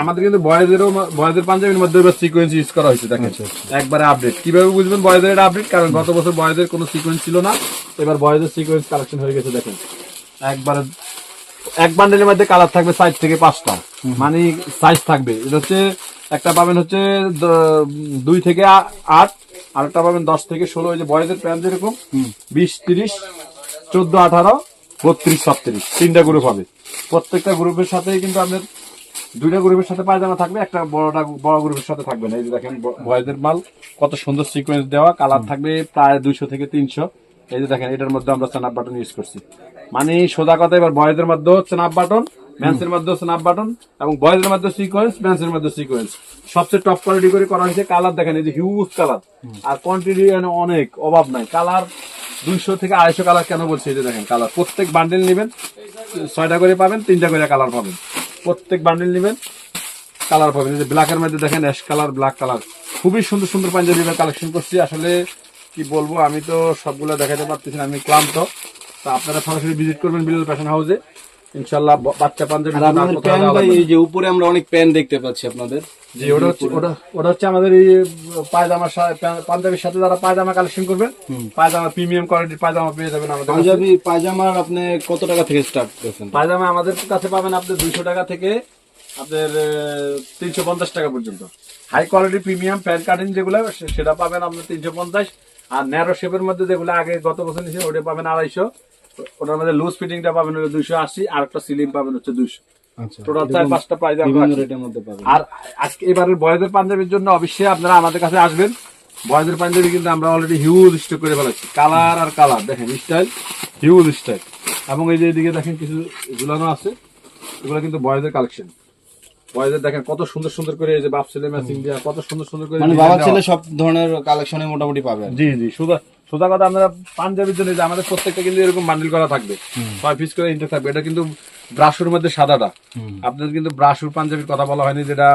আমাদের কিন্তু- বয়েজেরও বয়েজের পাঞ্জাবির মধ্যে এবার সিকোয়েন্স ইউজ করা হয়েছে দেখেন। আচ্ছা, একবারে আপডেট কীভাবে বুঝবেন বয়েজের এটা আপডেট কারণ গত বছর বয়েজের কোনো সিকোয়েন্স ছিল না। এবার বয়েজের সিকোয়েন্স কালেকশন হয়ে গেছে দেখেন। একবারে এক বান্ডেলের মধ্যে কালার থাকবে সাইজ থেকে পাঁচটা। মানে সাইজ থাকবে। এটা হচ্ছে একটা পাবেন হচ্ছে দুই থেকে আট আরেকটা পাবেন দশ থেকে ষোলো। ওই যে বয়েজের প্যান্ট যেরকম বিশ তিরিশ চোদ্দ আঠারো। বত্রিশ ছত্রিশ তিনটা গ্রুপ হবে। প্রত্যেকটা গ্রুপের সাথে কিন্তু আপনার দুইটা গ্রুপের সাথে পায়জামা থাকবে একটা বড়টা, বড় গ্রুপের সাথে থাকবে না। এই যে দেখেন বয়েজের মাল, কত সুন্দর সিকোয়েন্স দেওয়া কালার থাকবে প্রায় দুইশো থেকে তিনশো। এই যে দেখেন, এটার মধ্যে আমরা স্ন্যাপ বাটন ইউজ করছি। মানে সোজা কথা, এবার বয়েজের মধ্যে হচ্ছে স্ন্যাপ বাটন ম্যান্সের মধ্যে স্ন্যাপ বাটন এবং বয়েজের মধ্যে সিকোয়েন্স ম্যান্সের মধ্যে সিকোয়েন্স সবচেয়ে টপ কোয়ালিটি করে করা হয়েছে কালার দেখেন, এই যে হিউজ কালার আর কোয়ান্টিটি অনেক, অভাব নাই। কালার দুইশো থেকে আড়াইশো কালার কেন বলছি এটা দেখেন কালার প্রত্যেক বান্ডেল নেবেন, ছয়টা করে পাবেন, তিনটা করে কালার পাবেন। প্রত্যেক বান্ডেল নেবেন কালার পাবেন। এই যে ব্ল্যাকের মধ্যে দেখেন অ্যাশ কালার ব্ল্যাক কালার খুবই সুন্দর সুন্দর পাঞ্জাবি কালেকশন করছি। আসলে কি বলব, আমি তো সবগুলো দেখাতে পারতেছি আমি ক্লান্ত। তা আপনারা সরাসরি ভিজিট করবেন বিলাল ফ্যাশন হাউসে ইনশাল্লাহ বাচ্চা পাঞ্জাবি। এই যে উপরে আমরা অনেক প্যান্ট দেখতে পাচ্ছি আপনাদের। জি ওটা হচ্ছে ওটা ওটা হচ্ছে আমাদের এই পায়জামার পাঞ্জাবির সাথে যারা পায়জামা কালেকশন করবেন পায়জামা প্রিমিয়াম কোয়ালিটির পায়জামা পেয়ে যাবেন আমাদের পাঞ্জাবি পায়জামার আপনি কত টাকা থেকে স্টার্ট করেছেন? পায়জামা আমাদের কাছে পাবেন আপনার দুইশো টাকা থেকে আপনার তিনশো পঞ্চাশ টাকা পর্যন্ত। High quality premium pant cutting যেগুলো সেটা পাবেন আপনার তিনশো পঞ্চাশ। আর ন্যারো শেপের মধ্যে যেগুলো আগে গত বছর নিয়েছে ওটা পাবেন আড়াইশো। ওটার মধ্যে লুজ ফিটিংটা পাবেন হলো দুইশো আশি আর একটা সিলিং পাবেন হচ্ছে দুইশো। আচ্ছা টোটাল চার পাঁচটা প্রাইজ আমরা বিভিন্ন রাখছি। রেটের মধ্যে পাবেন। আর আজকে এবারের বয়েজের পাঞ্জাবির জন্য অবশ্যই আপনারা আমাদের কাছে আসবেন। বয়েজের পাঞ্জাবি কিন্তু আমরা অলরেডি হিউজ স্টক করে ফেলাচ্ছি কালার আর কালার দেখেন স্টাইল হিউজ স্টাইল এবং এই যে এদিকে দেখেন কিছু ঝুলানো আছে এগুলো কিন্তু কালেকশন দেখেন কত সুন্দর সুন্দর করে এই যে বাপ ছেলে ম্যাচিং দেওয়া কত সুন্দর সুন্দর করে মানে বাবা ছেলে সব ধরনের কালেকশনে মোটামুটি পাবেন জি জি সোজা সোজা কথা আপনারা পাঞ্জাবির জন্য যে আমাদের প্রত্যেকটা কিন্তু এরকম বান্ডিল করা থাকবে। ছয় পিস করে ইনটেক থাকবে। এটা কিন্তু ব্রাশুর মধ্যে সাদাটা। আপনাদের কিন্তু ব্রাশুর পাঞ্জাবির কথা বলা হয়নি যেটা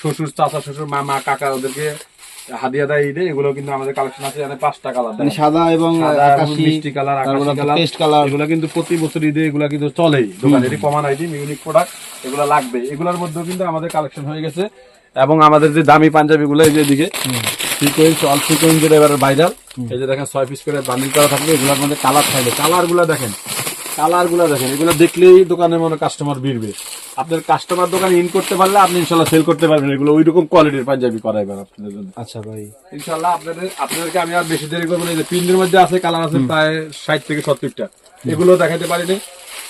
শ্বশুর চাচা শ্বশুর মামা কাকা ওদেরকে হাদিয়া দেয় ঈদে। এগুলো কিন্তু আমাদের কালেকশন আছে এখানে পাঁচটা কালার মানে সাদা এবং আকাশি মিষ্টি কালার আকাশি কালার পেস্ট কালার এগুলো কিন্তু প্রতি বছর ঈদে এগুলো কিন্তু চলেই। দোকানে এটি কমান আইটেম ইউনিক প্রোডাক্ট এগুলো লাগবে। এগুলোর মধ্যেও কিন্তু আমাদের কালেকশন হয়ে গেছে। এবং আমাদের যে দামি পাঞ্জাবি গুলো এই যে এদিকে সিকোয়েন্স অল সিকোয়েন্স যেটা এবার ভাইরাল এই যে দেখেন ছয় পিস করে বান্ডিল করা থাকবে এগুলোর মধ্যে কালার থাকবে। কালারগুলো দেখেন কালারগুলো দেখেন এগুলো দেখলেই দোকানের মনে কাস্টমার ভিড়বে। আপনার কাস্টমার দোকানে ইন করতে পারলে আপনি ইনশাল্লাহ সেল করতে পারবেন এগুলো ওই রকম কোয়ালিটির পাঞ্জাবি করাইবেন আপনাদের জন্য। আচ্ছা ভাই। ইনশাল্লাহ আপনাদের আপনাদেরকে আমি আর বেশি দেরি করব না যে প্রিন্টের মধ্যে আছে কালার আছে প্রায় ষাট থেকে সত্তরটা। এগুলো দেখাতে পারিনি।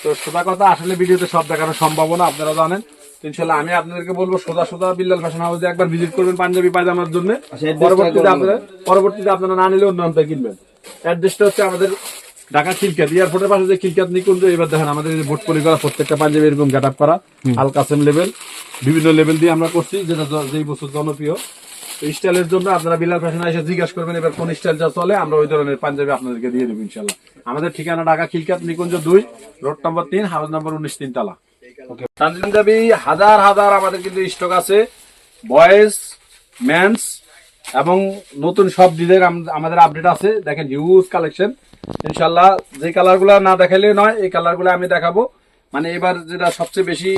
তো সোজা কথা আসলে ভিডিওতে সব দেখানো সম্ভব না আপনারা জানেন। ইনশাল্লাহ আমি আপনাদেরকে বলব সোজা সোজা বিল্লাল ফ্যাশন হাউসে একবার ভিজিট করবেন পাঞ্জাবি পায়জামার জন্য। আচ্ছা, পরবর্তীতে আপনারা পরবর্তীতে আপনারা না নিলে অন্য কিনবেন। অ্যাড্রেসটা হচ্ছে আমাদের ঢাকা খিলকাত এয়ারপোর্টের পাশে যে খিলকাত নিকুঞ্জ এবার দেখেন আমাদের যে ভোট পরি করা প্রত্যেকটা পাঞ্জাবি এরকম গেট আপ করা। আল কাসেম লেভেল বিভিন্ন লেভেল দিয়ে আমরা করছি যেটা যেই বছর জনপ্রিয়। স্টাইলের জন্য আপনারা বিলাল ফ্যাশন এসে জিজ্ঞাসা করবেন এবার কোন স্টাইল যা চলে আমরা ওই ধরনের পাঞ্জাবি আপনাদেরকে দিয়ে দেবো ইনশাল্লাহ আমাদের ঠিকানা ঢাকা খিলকাত নিকুঞ্জ দুই রোড নম্বর তিন হাউস নম্বর উনিশ তিন তালা পাঞ্জাবি হাজার হাজার আমাদের কিন্তু স্টক আছে। বয়েজ ম্যানস এবং নতুন সব ডিজাইন আমাদের আপডেট আছে। দেখেন হিউজ কালেকশন ইনশাল্লাহ যে কালারগুলো না দেখাইলে নয়, এই কালারগুলো আমি দেখাবো। মানে এবার যেটা সবচেয়ে বেশি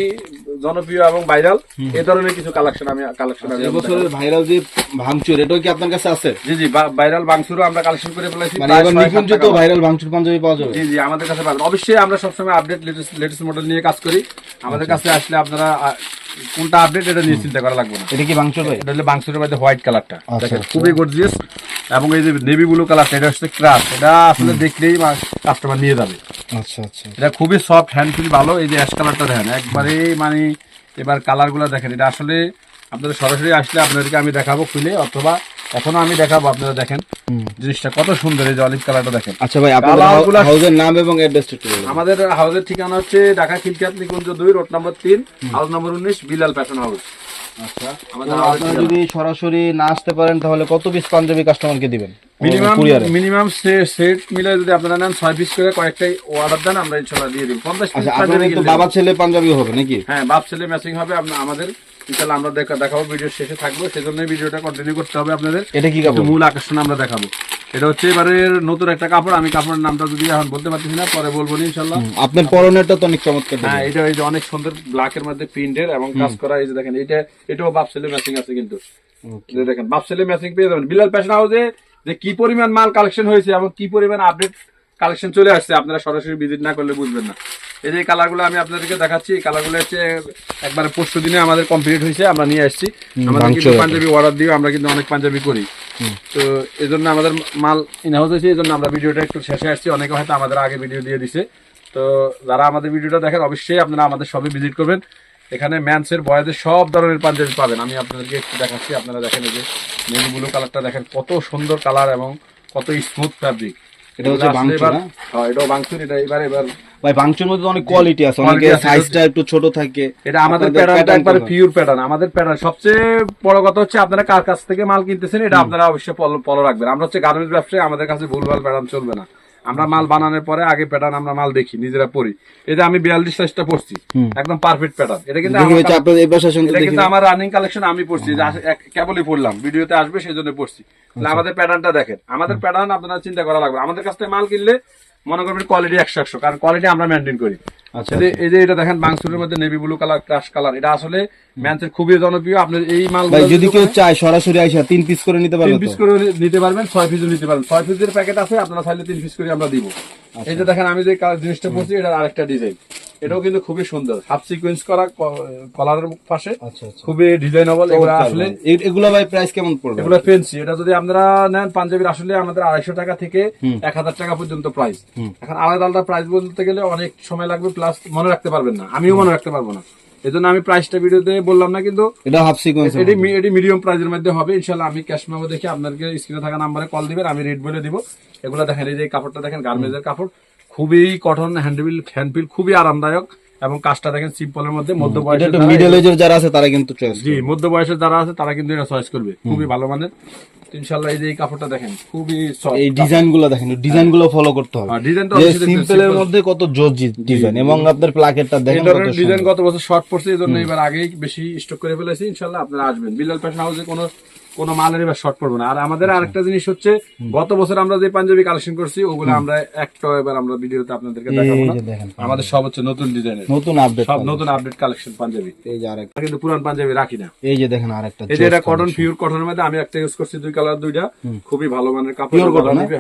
জনপ্রিয় এবং ভাইরাল এই ধরনের কিছু কালেকশন আমি কালেকশন আমি এবছরের ভাইরাল যে ভাঙচুর এটাও কি আপনার কাছে আছে? জি জি ভাইরাল বাংসুরও আমরা কালেকশন করে ফেলেছি মানে এবার ছয় সাত নিকুঞ্জিত ভাইরাল ভাঙচুর পাঞ্জাবি পাওয়া যাবে? জি জি আমাদের কাছে পাবেন। অবশ্যই আমরা সবসময় আপডেট লেটেস্ট লেটেস্ট মডেল নিয়ে কাজ করি। আমাদের কাছে আসলে আপনারা কোনটা আপডেট এটা নিয়ে চিন্তা করা লাগবে না। এটা কি ভাঙচুর ভাই? এটা হলো বাংসুরের মধ্যে হোয়াইট কালারটা আচ্ছা, দেখেন আচ্ছা। খুবই গর্জিয়াস এবং এই যে নেভি ব্লু কালারটা এটা হচ্ছে ক্রাশ এটা আসলে দেখলেই কাস্টমার নিয়ে যাবে। আচ্ছা আচ্ছা এটা খুবই সফট হ্যান্ড ফিল ভালো। এই যে অ্যাশ কালারটা দেখেন একবারে মানে এবার কালারগুলো দেখেন। এটা আসলে আপনাদের সরাসরি আসলে আপনাদেরকে আমি দেখাবো খুলে অথবা এখনও আমি দেখাবো আপনারা দেখেন জিনিসটা কত সুন্দর এই যে অলিভ কালারটা দেখেন। আচ্ছা ভাই আপনাদের হাউসের নাম এবং অ্যাড্রেসটা একটু বলুন আমাদের হাউসের ঠিকানা হচ্ছে ঢাকা খিলকিয়াত নিকুঞ্জ দুই রোড নম্বর তিন হাউস নম্বর উনিশ বিলাল ফ্যাশন হাউস আচ্ছা আপনারা যদি সরাসরি না আসতে পারেন তাহলে কত পিস পাঞ্জাবি কাস্টমারকে দিবেন? মিনিমাম মিনিমাম সেট মিলে যদি আপনারা নেন ছয় পিস করে কয়েকটাই অর্ডার দেন আমরা ইনশাল্লাহ দিয়ে দিব। পঞ্চাশ পিস আচ্ছা পাঞ্জাবি বাবা ছেলে পাঞ্জাবি হবে নাকি? হ্যাঁ বাপ ছেলে ম্যাচিং হবে আমাদের। ইনশাল্লাহ আমরা দেখা দেখাবো ভিডিও শেষে থাকব সেজন্য ভিডিওটা কন্টিনিউ করতে হবে আপনাদের। এটা কি মূল আকর্ষণ আমরা দেখাবো। এটা হচ্ছে এবারের নতুন একটা কাপড়। আমি কাপড়ের নামটা যদি এখন বলতে পারতেছি না পরে বলব ইনশাল্লাহ আপনার পরনেরটা তো অনেক চমৎকার হ্যাঁ এটা এই যে অনেক সুন্দর ব্ল্যাকের মধ্যে প্রিন্টের এবং কাজ করা এই যে দেখেন এটা এটাও বাপসেলে ম্যাচিং আছে কিন্তু। দেখেন বাপসেলে ম্যাচিং পেয়ে যাবেন। বিলাল ফ্যাশন হাউসে যে কি পরিমাণ মাল কালেকশন হয়েছে এবং কি পরিমাণ আপডেট কালেকশন চলে আসছে আপনারা সরাসরি ভিজিট না করলে বুঝবেন না। এই যে কালারগুলো আমি আপনাদেরকে দেখাচ্ছি এই কালারগুলো হচ্ছে একবারে পরশু দিনে আমাদের কমপ্লিট হয়েছে আমরা নিয়ে আসছি। আমাদের কিন্তু পাঞ্জাবি অর্ডার দিয়ে আমরা কিন্তু অনেক পাঞ্জাবি করি। তো এই জন্য আমাদের মাল ইনহাউস হয়েছে এই জন্য আমরা ভিডিওটা একটু শেষে আসছি। অনেকে হয়তো আমাদের আগে ভিডিও দিয়ে দিছে। তো যারা আমাদের ভিডিওটা দেখেন, অবশ্যই আপনারা আমাদের সবে ভিজিট করবেন। এখানে ম্যানসের বয়েদের সব ধরনের পাঞ্জাবি পাবেন। আমি আপনাদেরকে একটু দেখাচ্ছি, আপনারা দেখেন এই যে নেভি ব্লু কালারটা দেখেন, কত সুন্দর কালার এবং কত স্মুথ ফ্যাব্রিক এটা হচ্ছে বাংচুর, হ্যাঁ? হ্যাঁ এটাও বাংচুর এটা এবার এবার ভাই বাংচুর মধ্যে অনেক কোয়ালিটি আছে অনেকে সাইজটা একটু ছোট থাকে এটা আমাদের প্যাটার্নটা একবারে পিওর প্যাটার্ন আমাদের প্যাটার্ন সবচেয়ে বড় কথা হচ্ছে আপনারা কার কাছ থেকে মাল কিনতেছেন এটা আপনারা অবশ্যই ফলো রাখবেন। আমরা হচ্ছে গার্মেন্টস ব্যবসায়ী আমাদের কাছে ভুলভাল প্যাটার্ন চলবে না। আমরা মাল বানানোর পরে আগে প্যাটার্ন আমরা মাল দেখি নিজেরা পড়ি। এটা যে আমি বিয়াল্লিশ সাইজটা পড়ছি একদম পারফেক্ট প্যাটার্ন এটা কিন্তু এটা কিন্তু আমার রানিং কালেকশন আমি পড়ছি কেবলই পড়লাম ভিডিওতে আসবে সেই জন্য পড়ছি তাহলে আমাদের প্যাটার্নটা দেখেন। আমাদের প্যাটার্ন আপনারা চিন্তা করা লাগবে। আমাদের কাছ থেকে মাল কিনলে মনে করবেন কোয়ালিটি একশো একশো কারণ কোয়ালিটি আমরা মেনটেন করি। আচ্ছা, এই যে- এটা দেখেন বাংসুরের মধ্যে navy blue colour crush colour এটা আসলে ম্যানসের খুবই জনপ্রিয়। আপনার এই মাল যদি কেউ চায় সরাসরি আইসা তিন পিস করে নিতে তিন পিস করে নিতে পারবেন ছয় পিসও নিতে পারবেন। ছয় পিসের প্যাকেট আছে আপনারা চাইলে তিন পিস করে আমরা দিব। আচ্ছা। এই যে দেখেন আমি যে জিনিসটা বলছি এটা আরেকটা ডিজাইন এটাও কিন্তু খুবই সুন্দর। হাফ সিকোয়েন্স করা কলারের পাশে। আচ্ছা আচ্ছা। খুবই ডিজাইনেবল এগুলো আসলে এগুলো ভাই প্রাইস কেমন পড়বে? এগুলো ফেন্সি এটা যদি আপনারা নেন পাঞ্জাবির আসলে আমাদের আড়াইশো টাকা থেকে এক হাজার টাকা পর্যন্ত প্রাইস এখন আলাদা আলাদা প্রাইস বলতে গেলে অনেক সময় লাগবে প্লাস মনে রাখতে পারবেন না। আমিও মনে রাখতে পারব না। এই জন্য আমি প্রাইসটা ভিডিওতে বললাম না কিন্তু এটা হাফ সিকোয়েন্স এটি মিডিয়াম প্রাইজের মধ্যে হবে। ইনশাল্লাহ আমি ক্যাশ মেমো দেখে আপনাকে স্ক্রিনে থাকা নাম্বারে কল দিবেন আমি রেট বলে দিব। এগুলো দেখেন এই যে কাপড়টা দেখেন গার্মেন্টসের কাপড়। খুবই কটন হ্যান্ডবিল হ্যান্ডবিল খুবই আরামদায়ক এবং কাজটা দেখেন সিম্পলের মধ্যে মধ্য বয়সের যারা- মিডল এজের যারা আছে তারা কিন্তু জি মধ্য বয়সের যারা আছে তারা কিন্তু এটা চয়েস করবে। খুবই ভালো মানের। তো ইনশাল্লাহ এই যে কাপড়টা দেখেন খুবই soft। এই ডিজাইনগুলো দেখেন ডিজাইনগুলো ফলো করতে হবে। আর ডিজাইন তো যে অবশ্যই দেখবেন, সিম্পল এর মধ্যে কত ডিজাইন এবং আপনার প্লাকেটটা দেখেন কত ডিজাইন গত বছর শর্ট পড়ছে এই জন্য এবার আগেই বেশি স্টক করে ফেলেছি ইনশাল্লাহ আপনারা আসবেন। বিলাল ফ্যাশন হাউসে কোনো কোনো মালের এবার শর্ট পড়বে না। আর আমাদের আরেকটা জিনিস হচ্ছে গত বছর আমরা যে পাঞ্জাবি কালেকশন করছি ওগুলো আমরা একটা এবার আমরা ভিডিওতে আপনাদেরকে দেখাবো না। আমাদের সব হচ্ছে নতুন ডিজাইনের নতুন আপডেট সব নতুন আপডেট কালেকশন পাঞ্জাবি। এই যে আরেকটা। কিন্তু পুরান পাঞ্জাবি রাখি না। এই যে দেখেন আরেকটা এই যে এটা কটন পিওর কটনের মধ্যে আমি একটা ইউজ করছি দুই কালার দুইটা খুবই ভালো মানের কাপড়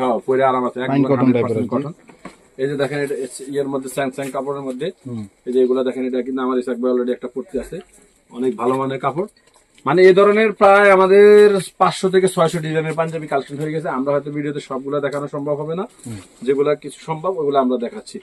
হ্যাঁ পরে আরাম আছে cotton কটন এই যে দেখেন এটা ইয়ের মধ্যে স্যামসাং কাপড়ের মধ্যে। এই যে এগুলো দেখেন এটা কিন্তু আমার ইসাক ভাই অলরেডি একটা পড়তে আছে। অনেক ভালো মানের কাপড়। মানে এই ধরনের প্রায় আমাদের পাঁচশো থেকে ছয়শো ডিজাইনের পাঞ্জাবি কালেকশন হয়ে গেছে। আমরা হয়তো ভিডিওতে সবগুলো দেখানো সম্ভব হবে না। যেগুলো কিছু সম্ভব ওগুলো আমরা দেখাচ্ছি।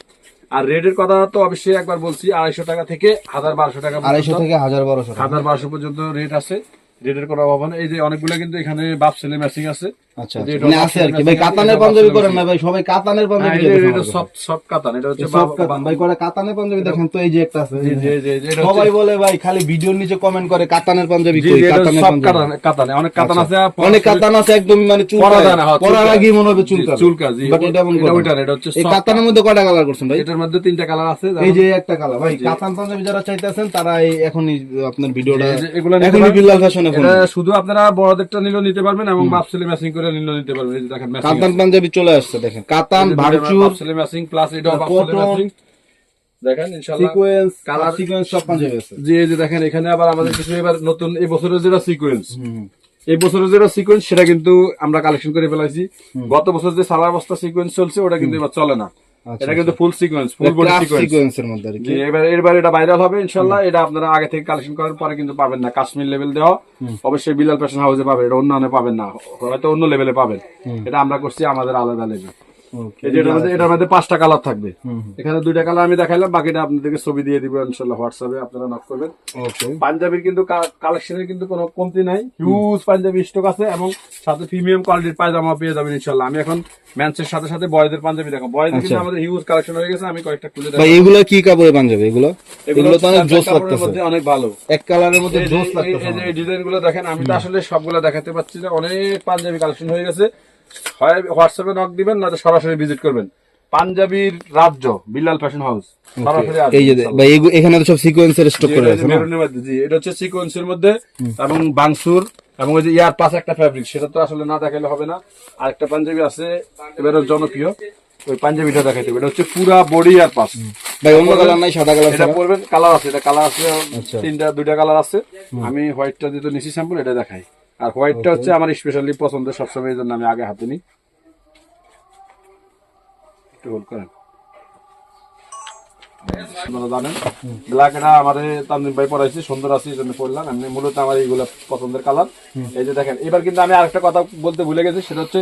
আর রেটের কথা তো অবশ্যই একবার বলছি আড়াইশো টাকা থেকে হাজার বারোশো টাকা আড়াইশো থেকে হাজার বারোশো হাজার বারোশো পর্যন্ত রেট আছে। কোনো অভাব নেই। এই যে অনেকগুলো কিন্তু এখানে বাপ ছেলে ম্যাচিং আছে। আচ্ছা এই যে। এটা বাপ আছে আর কি। ভাই কাতানের পাঞ্জাবি করেন না ভাই সবাই কাতানের পাঞ্জাবি এটা- দেখেন এটা আমাদের সব সব কাতান। এটা হচ্ছে সব কাতান। ভাই করে কাতানের পাঞ্জাবি দেখেন তো? এই যে একটা আছে। জি, জি, জি, জি, এটা সবাই বলে ভাই খালি ভিডিওর নিচে কমেন্ট করে কাতানের পাঞ্জাবি কই? কাতানের সব পাঞ্জাবি। কাতান অনেক কাতান আছে অনেক কাতান আছে একদম মানে চুল হ্যাঁ, পরার। মনে হবে চুল কাজ চুলকা, জি। বাট এটা এমন ওইটা না। না, এটা হচ্ছে এই কাতানের মধ্যে কয়টা কালার করছেন ভাই? এটার মধ্যে তিনটা কালার আছে এই যে একটা কালার। ভাই কাতান পাঞ্জাবি যারা চাইতেছেন তারা এই এখনই আপনার ভিডিওটা এই যে এগুলো এখনই বিল্লাল ফ্যাশনে শুধু আপনারা বড়দেরটা নিলেও নিতে পারবেন এবং বাপ ছেলে ম্যাচিং করে নিলেও নিতে পারবেন। এই দেখেন কাতান পাঞ্জাবি চলে আসছে দেখেন। কাতান ভারচুর বাপ ছেলে ম্যাচিং প্লাস বাপ ছেলে ম্যাচিং দেখেন ইনশাআল্লাহ। সিকোয়েন্স কালার সিকোয়েন্স সব পাঞ্জাবি আছে। যে এই যে দেখেন এখানে আবার আমাদের কিছু এবার নতুন এই বছরের যেটা সিকোয়েন্স এই বছরের যেটা সিকোয়েন্স সেটা কিন্তু আমরা কালেকশন করে ফেলাইছি। গত বছর যে সালার বস্তা সিকোয়েন্স চলছে ওটা কিন্তু এবার চলে না। এটা কিন্তু full sequence full body sequence সিকোয়েন্সের মধ্যে আর কি। এবার এবার এটা ভাইরাল হবে ইনশাল্লাহ। এটা আপনারা আগে থেকে কালেকশন করার পরে কিন্তু পাবেন না। কাশ্মীর লেভেল দেওয়া অবশ্যই বিলাল ফ্যাশন হাউসে পাবেন। এটা অন্য পাবেন না হয়তো অন্য লেভেলে পাবেন। এটা আমরা করছি আমাদের আলাদা লেভেল এটার মধ্যে পাঁচটা কালার থাকবে। এখানে দুইটা কালার আমি দেখাইলাম বাকিটা আপনাদেরকে ছবি দিয়ে দিব ইনশাল্লাহ হোয়াটসঅ্যাপে আপনারা নক করবেন। পাঞ্জাবির কিন্তু কালেকশনের কিন্তু কোনো কমতি নাই। হিউজ পাঞ্জাবি স্টক আছে এবং সাথে প্রিমিয়াম কোয়ালিটির পায়জামা পেয়ে যাবেন ইনশাল্লাহ আমি এখন ম্যান্সের সাথে সাথে বয়দের পাঞ্জাবি দেখো বয়দের কিন্তু আমাদের হিউজ কালেকশন হয়ে গেছে আমি কয়েকটা খুলে আচ্ছা। এগুলো কি কাপড়ে পাঞ্জাবি? এগুলো? এগুলো তো অনেক জোস কাপড়ের লাগতেছে। অনেক ভালো। এক কালারের মধ্যে জোস লাগতেছে। এই দেখেন আমি তো আসলে সবগুলো দেখাতে পারছি না। অনেক পাঞ্জাবি কালেকশন হয়ে গেছে। হয় হোয়াটসঅ্যাপে নক দিবেন নয়তো সরাসরি ভিজিট করবেন। পাঞ্জাবির রাজ্য বিল্লাল ফ্যাশন হাউস এই যে ভাই এখানে তো সব সিকোয়েন্সের স্টক করে আছে না? জি, এটা হচ্ছে সিকোয়েন্সের মধ্যে এবং বাংসুর এবং ওই যে ইয়ার পাশে একটা ফ্যাব্রিক সেটা তো আসলে না দেখাইলে হবে না। আরেকটা পাঞ্জাবি আছে এবারে জনপ্রিয় ওই পাঞ্জাবিটা দেখাইতে হবে। এটা হচ্ছে পুরা বডি আর পাশ। ভাই অন্য কালার নাই সাদা কালার এটা পরবেন কালার আছে এটা কালার আছে আচ্ছা। তিনটা দুইটা কালার আছে। আমি হোয়াইটটা দিতে নিছি স্যাম্পল এটা দেখাই। আর হোয়াইটটা হচ্ছে আমার স্পেশালি পছন্দের সবসময় এই জন্য আমি আগে হাতে নিই। একটু হোল্ড করেন। আপনারা জানেন ব্ল্যাক আমাদের তানজিম ভাই পড়াইছি সুন্দর আছে এই জন্য পড়লাম এমনি মূলত আমার এইগুলো পছন্দের কালার এই যে দেখেন এবার কিন্তু আমি আরেকটা কথা বলতে ভুলে গেছি সেটা হচ্ছে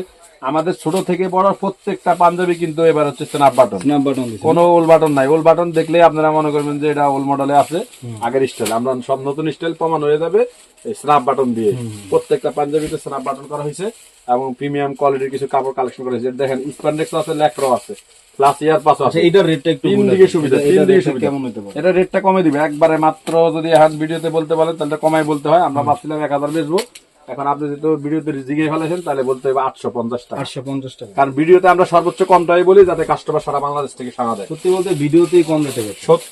আমাদের ছোট থেকে বড় প্রত্যেকটা পাঞ্জাবি কিন্তু এবার হচ্ছে স্ন্যাপ বাটন স্ন্যাপ বাটন কোনো ওল বাটন নাই। ওল বাটন দেখলে আপনারা মনে করবেন যে এটা ওল মডেলে আছে আগের স্টাইল আমরা সব নতুন স্টাইল প্রমাণ হয়ে যাবে এই স্ন্যাপ বাটন দিয়ে। প্রত্যেকটা পাঞ্জাবিতে স্ন্যাপ বাটন করা হয়েছে এবং প্রিমিয়াম কোয়ালিটির কিছু কাপড় কালেকশন করা হয়েছে। দেখেন স্প্যান্ডেক্স আছে ল্যাক্রো আছে প্লাস ইয়ার পাস আছে। আচ্ছা এটার রেটটা একটু তিন দিকে সুবিধা তিন দিকে সুবিধা। কেমন হতে পারে? এটা রেটটা কমে দিবে। একবারে মাত্র যদি এখন ভিডিওতে বলতে বলেন তাহলে কমাই বলতে হয়। আমরা ভাবছিলাম এক হাজার বেচবো। এখন আপনি যদি ভিডিওতে জিগে ফেলেছেন তাহলে বলতে হবে আটশো পঞ্চাশ টাকা। আটশো পঞ্চাশ টাকা। কারণ ভিডিওতে আমরা সর্বোচ্চ কমটাই বলি যাতে কাস্টমার সারা বাংলাদেশ থেকে সারা দেয়। সত্যি বলতে ভিডিওতেই কম রেটে গেছে সত-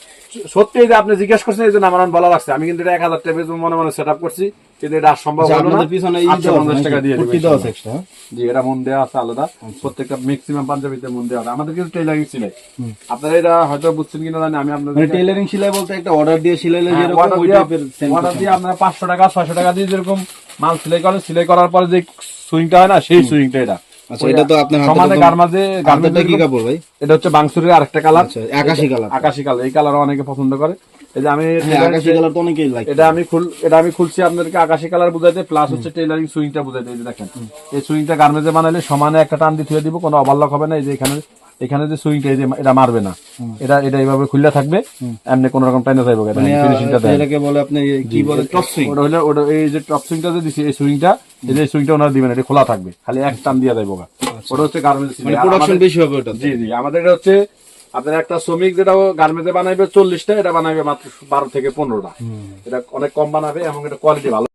সত্যি যে আপনি জিজ্ঞেস করছেন এই জন্য আমার ভালো লাগছে। আমি কিন্তু এটা এক হাজার টাকা মনে মনে সেট আপ করছি কিন্তু এটা সম্ভব আচ্ছা, হলো না। পিছনে এই পঞ্চাশ টাকা দিয়ে? জি এটা মন দেওয়া আছে আলাদা। প্রত্যেকটা ম্যাক্সিমাম পাঞ্জাবিতে মন দেওয়া আছে। আমাদের কিন্তু টেইলারিং সিলাই। আপনারা এটা হয়তো বুঝছেন কিনা জানি আমি মানে আপনাদের টেইলারিং সেলাই বলতে একটা অর্ডার দিয়ে সেলাইলে হ্যাঁ, যেরকম ওই দিয়ে- টাইপের সেম দিয়ে আপনারা পাঁচশো টাকা ছয়শো টাকা দিয়ে যেরকম মাল সিলাই করেন সিলাই করার পরে যে সুইংটা হয় না সেই সুইংটা এটা। আচ্ছা এটা তো আপনার সমানে গার্মাজে হাতেরটা কি কাপড় ভাই? এটা হচ্ছে বাংসুরের আরেকটা কালার আচ্ছা আকাশি কালার আকাশি কালার এই কালার অনেকে পছন্দ করে। এই যে আমি হ্যাঁ কালার তো অনেকেই লাইক এটা আমি খুল এটা আমি খুলছি আপনাদেরকে আকাশী কালার বুঝাইতে প্লাস হচ্ছে টেইলারিং সুইংটা বুঝাইতে এই যে দেখেন। এই সুইংটা গার্মেন্টে বানালে সমানে একটা টান দিয়ে থুয়ে দিব কোনো অবাল্যক হবে না। এই যে এখানে এখানে যে সুইংটা এই যে এটা মারবে না। এটা এটা এইভাবে খুললে থাকবে এমনি কোন রকম টাইনে যাইব ফিনিশিংটা দেয়। এটাকে বলে আপনি কি বলে টপ সুইং ওটা হলো ওটা এই যে টপ সুইংটা যে দিছি এই সুইংটা এই যে সুইংটা ওনারা দিবেন এটা খোলা থাকবে খালি এক টান দিয়ে দেবো ওটা হচ্ছে গার্মেন্টস মানে প্রোডাকশন বেশি হবে ওটা জি জি আমাদের এটা হচ্ছে আপনার একটা শ্রমিক যেটা গার্মেন্টে বানাইবে চল্লিশটা এটা বানাইবে মাত্র বারো থেকে পনেরোটা। এটা অনেক কম বানাবে এবং এটা কোয়ালিটি ভালো।